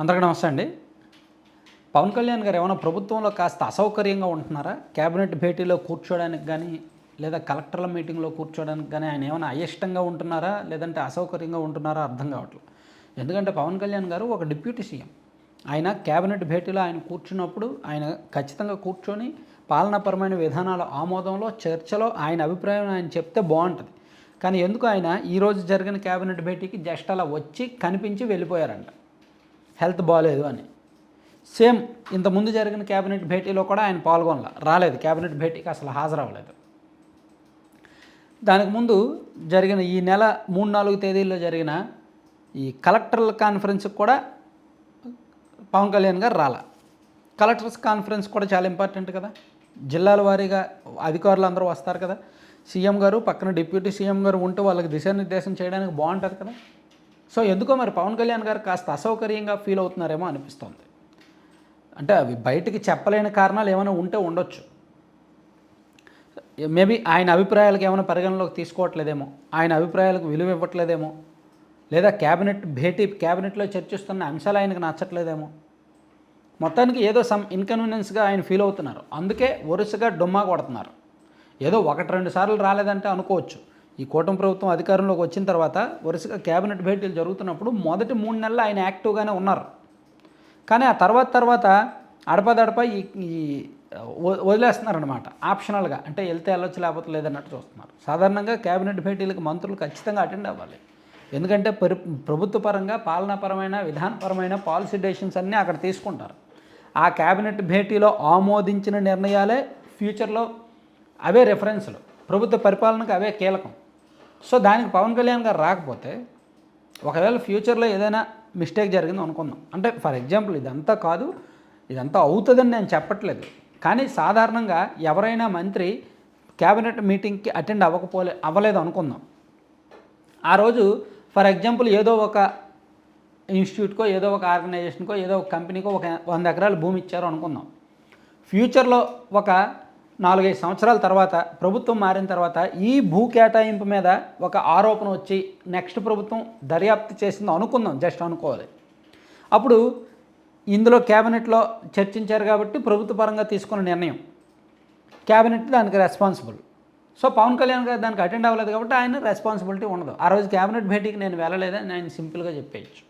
అందరికీ నమస్తే అండి. పవన్ కళ్యాణ్ గారు ఏమైనా ప్రభుత్వంలో కాస్త అసౌకర్యంగా ఉంటున్నారా? కేబినెట్ భేటీలో కూర్చోడానికి కానీ లేదా కలెక్టర్ల మీటింగ్లో కూర్చోడానికి కానీ ఆయన ఏమైనా అయిష్టంగా ఉంటున్నారా? లేదంటే అసౌకర్యంగా ఉంటున్నారా? అర్థం కావట్లేదు. ఎందుకంటే పవన్ కళ్యాణ్ గారు ఒక డిప్యూటీ సీఎం. ఆయన కేబినెట్ భేటీలో ఆయన కూర్చున్నప్పుడు ఆయన ఖచ్చితంగా కూర్చొని పాలనాపరమైన విధానాల ఆమోదంలో చర్చలో ఆయన అభిప్రాయం ఆయన చెప్తే బాగుంటుంది. కానీ ఎందుకు ఆయన ఈరోజు జరిగిన కేబినెట్ భేటీకి జస్ట్ అలా వచ్చి కనిపించి వెళ్ళిపోయారంట? హెల్త్ బాగాలేదు అని. సేమ్ ఇంతకుముందు జరిగిన కేబినెట్ భేటీలో కూడా ఆయన పాల్గొనల రాలేదు. కేబినెట్ భేటీకి అసలు హాజరవ్వలేదు. దానికి ముందు జరిగిన ఈ నెల మూడు నాలుగు తేదీల్లో జరిగిన ఈ కలెక్టర్ల కాన్ఫరెన్స్కి కూడా పవన్ కళ్యాణ్ గారు రాల. కలెక్టర్స్ కాన్ఫరెన్స్ కూడా చాలా ఇంపార్టెంట్ కదా. జిల్లాల వారీగా అధికారులు అందరూ వస్తారు కదా. సీఎం గారు పక్కన డిప్యూటీ సీఎం గారు ఉంటూ వాళ్ళకి దిశానిర్దేశం చేయడానికి బాగుంటుంది కదా. సో ఎందుకో మరి పవన్ కళ్యాణ్ గారు కాస్త అసౌకర్యంగా ఫీల్ అవుతున్నారేమో అనిపిస్తోంది. అంటే అవి బయటికి చెప్పలేని కారణాలు ఏమైనా ఉంటే ఉండొచ్చు. మేబీ ఆయన అభిప్రాయాలకు ఏమైనా పరిగణలోకి తీసుకోవట్లేదేమో ఆయన అభిప్రాయాలకు విలువ ఇవ్వట్లేదేమో లేదా క్యాబినెట్ భేటీ క్యాబినెట్లో చర్చిస్తున్న అంశాలు ఆయనకు నచ్చట్లేదేమో. మొత్తానికి ఏదో సమ్ ఇన్కన్వీనియన్స్గా ఆయన ఫీల్ అవుతున్నారు. అందుకే వరుసగా డొమ్మా కొడుతున్నారు. ఏదో ఒకటి రెండు సార్లు రాలేదంటే అనుకోవచ్చు. ఈ కూటమి ప్రభుత్వం అధికారంలోకి వచ్చిన తర్వాత వరుసగా క్యాబినెట్ భేటీలు జరుగుతున్నప్పుడు మొదటి మూడు నెలలు ఆయన యాక్టివ్గానే ఉన్నారు. కానీ ఆ తర్వాత తర్వాత అడపదడప ఈ ఈ వ- వదిలేస్తున్నారనమాట ఆప్షనల్గా. అంటే వెళ్తే వెళ్ళొచ్చు లేకపోతే లేదన్నట్టు చూస్తున్నారు. సాధారణంగా కేబినెట్ భేటీలకు మంత్రులు ఖచ్చితంగా అటెండ్ అవ్వాలి. ఎందుకంటే పరి ప్రభుత్వపరంగా పాలనాపరమైన విధానపరమైన పాలసీ డెసిషన్స్ అన్నీ అక్కడ తీసుకుంటారు. ఆ కేబినెట్ భేటీలో ఆమోదించిన నిర్ణయాలే ఫ్యూచర్లో అవే రెఫరెన్స్లు. ప్రభుత్వ పరిపాలనకు అవే కీలకం. సో దానికి పవన్ కళ్యాణ్ గారు రాకపోతే ఒకవేళ ఫ్యూచర్లో ఏదైనా మిస్టేక్ జరిగింది అనుకుందాం. అంటే ఫర్ ఎగ్జాంపుల్ ఇదంతా కాదు ఇదంతా అవుతుందని నేను చెప్పట్లేదు. కానీ సాధారణంగా ఎవరైనా మంత్రి క్యాబినెట్ మీటింగ్కి అటెండ్ అవ్వకపోలే అవ్వలేదు అనుకుందాం. ఆ రోజు ఫర్ ఎగ్జాంపుల్ ఏదో ఒక ఇన్స్టిట్యూట్కో ఏదో ఒక ఆర్గనైజేషన్కో ఏదో ఒక కంపెనీకో ఒక వంద ఎకరాలు భూమి ఇచ్చారు అనుకుందాం. ఫ్యూచర్లో ఒక నాలుగైదు సంవత్సరాల తర్వాత ప్రభుత్వం మారిన తర్వాత ఈ భూ కేటాయింపు మీద ఒక ఆరోపణ వచ్చి నెక్స్ట్ ప్రభుత్వం దర్యాప్తు చేసిందో అనుకుందాం జస్ట్ అనుకోవాలి. అప్పుడు ఇందులో క్యాబినెట్లో చర్చించారు కాబట్టి ప్రభుత్వ పరంగా తీసుకున్న నిర్ణయం. క్యాబినెట్ దానికి రెస్పాన్సిబుల్. సో పవన్ కళ్యాణ్ గారు దానికి అటెండ్ అవ్వలేదు కాబట్టి ఆయన రెస్పాన్సిబిలిటీ ఉండదు. ఆ రోజు క్యాబినెట్ భేటీకి నేను వెళ్ళలేదని ఆయన సింపుల్గా చెప్పేయచ్చు.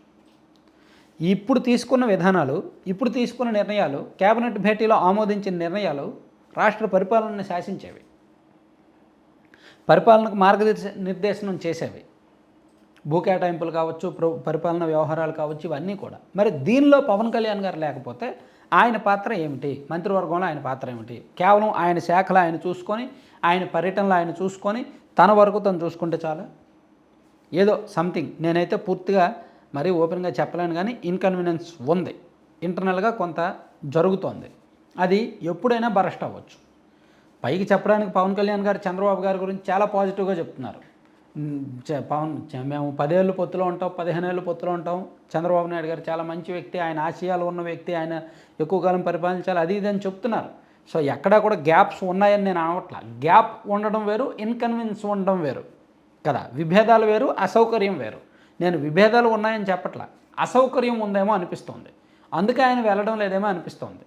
ఇప్పుడు తీసుకున్న విధానాలు ఇప్పుడు తీసుకున్న నిర్ణయాలు కేబినెట్ భేటీలో ఆమోదించిన నిర్ణయాలు రాష్ట్ర పరిపాలనని శాసించేవి. పరిపాలనకు మార్గదర్శ నిర్దేశనం చేసేవి. భూ కేటాయింపులు కావచ్చు ప్ర- పరిపాలన వ్యవహారాలు కావచ్చు ఇవన్నీ కూడా. మరి దీనిలో పవన్ కళ్యాణ్ గారు లేకపోతే ఆయన పాత్ర ఏమిటి? మంత్రివర్గంలో ఆయన పాత్ర ఏమిటి? కేవలం ఆయన శాఖలు ఆయన చూసుకొని ఆయన పర్యటనలు ఆయన చూసుకొని తన వరకు తను చూసుకుంటే చాలా? ఏదో సంథింగ్ నేనైతే పూర్తిగా మరీ ఓపెన్గా చెప్పలేను కానీ ఇన్కన్వీనియన్స్ ఉంది. ఇంటర్నల్గా కొంత జరుగుతోంది. అది ఎప్పుడైనా బరస్ట్ అవ్వచ్చు. పైకి చెప్పడానికి పవన్ కళ్యాణ్ గారు చంద్రబాబు గారి గురించి చాలా పాజిటివ్గా చెప్తున్నారు. పవన్ మేము పదేళ్ళు పొత్తులో ఉంటాం పదిహేను ఏళ్ళు పొత్తులో ఉంటాం. చంద్రబాబు నాయుడు గారు చాలా మంచి వ్యక్తి ఆయన ఆశయాలు ఉన్న వ్యక్తి ఆయన ఎక్కువ కాలం పరిపాలించాలి అది ఇది అని చెప్తున్నారు. సో ఎక్కడా కూడా గ్యాప్స్ ఉన్నాయని నేను అనవట్లా గ్యాప్ ఉండడం వేరు ఇన్కన్వీన్స్ ఉండడం వేరు. కదా విభేదాలు వేరు అసౌకర్యం వేరు. నేను విభేదాలు ఉన్నాయని చెప్పట్లా. అసౌకర్యం ఉందేమో అనిపిస్తోంది. అందుకే ఆయన వెళ్ళడం లేదేమో అనిపిస్తోంది.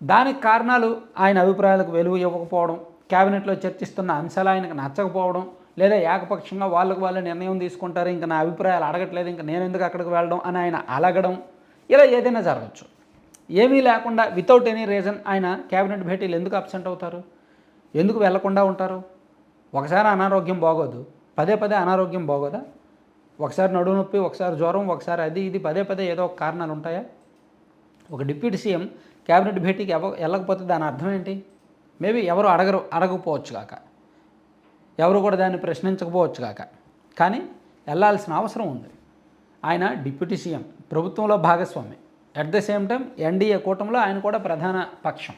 దానికి కారణాలు ఆయన అభిప్రాయాలకు వెలుగు ఇవ్వకపోవడం కేబినెట్లో చర్చిస్తున్న అంశాలు ఆయనకు నచ్చకపోవడం లేదా ఏకపక్షంగా వాళ్ళకు వాళ్ళు నిర్ణయం తీసుకుంటారు ఇంకా నా అభిప్రాయాలు అడగట్లేదు ఇంకా నేను ఎందుకు అక్కడికి వెళ్ళడం అని ఆయన అలగడం ఇలా ఏదైనా జరగచ్చు. ఏమీ లేకుండా వితౌట్ ఎనీ రీజన్ ఆయన కేబినెట్ భేటీలు ఎందుకు అబ్సెంట్ అవుతారు? ఎందుకు వెళ్ళకుండా ఉంటారు? ఒకసారి అనారోగ్యం బాగోదు పదే పదే అనారోగ్యం బాగోదా? ఒకసారి నడుము నొప్పి ఒకసారి జ్వరం ఒకసారి అది ఇది పదే పదే ఏదో ఒక కారణాలు ఉంటాయా? ఒక డిప్యూటీ సీఎం క్యాబినెట్ భేటీకి ఎవ వెళ్ళకపోతే దాని అర్థం ఏంటి? మేబీ ఎవరు అడగరు అడగకపోవచ్చు కాక. ఎవరు కూడా దాన్ని ప్రశ్నించకపోవచ్చు కాక. కానీ వెళ్ళాల్సిన అవసరం ఉంది. ఆయన డిప్యూటీ సీఎం ప్రభుత్వంలో భాగస్వామి. At the same time NDA కూటమిలో ఆయన కూడా ప్రధాన పక్షం.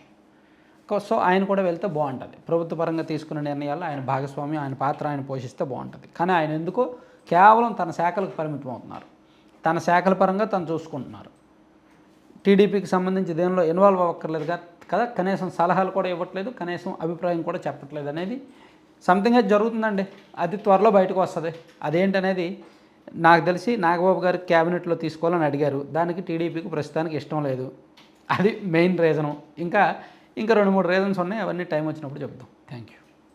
సో ఆయన కూడా వెళ్తే బాగుంటుంది. ప్రభుత్వ పరంగా తీసుకున్న నిర్ణయాల్లో ఆయన భాగస్వామి ఆయన పాత్ర ఆయన పోషిస్తే బాగుంటుంది. కానీ ఆయన ఎందుకో? కేవలం తన శాఖలకు పరిమితం అవుతున్నారు తన శాఖల పరంగా తను చూసుకుంటున్నారు. టీడీపీకి సంబంధించి దేనిలో ఇన్వాల్వ్ అవ్వక్కర్లేదు కదా? కనీసం సలహాలు కూడా ఇవ్వట్లేదు కనీసం అభిప్రాయం కూడా చెప్పట్లేదు అనేది సంథింగ్ అది జరుగుతుందండి. అది త్వరలో బయటకు వస్తుంది. అదేంటనేది నాకు తెలిసి నాగబాబు గారు క్యాబినెట్లో తీసుకోవాలని అడిగారు. దానికి టీడీపీకి ప్రస్తుతానికి ఇష్టం లేదు. అది మెయిన్ రీజను ఇంకా ఇంకా రెండు మూడు రీజన్స్ ఉన్నాయి. అవన్నీ టైం వచ్చినప్పుడు చెప్తాం. Thank you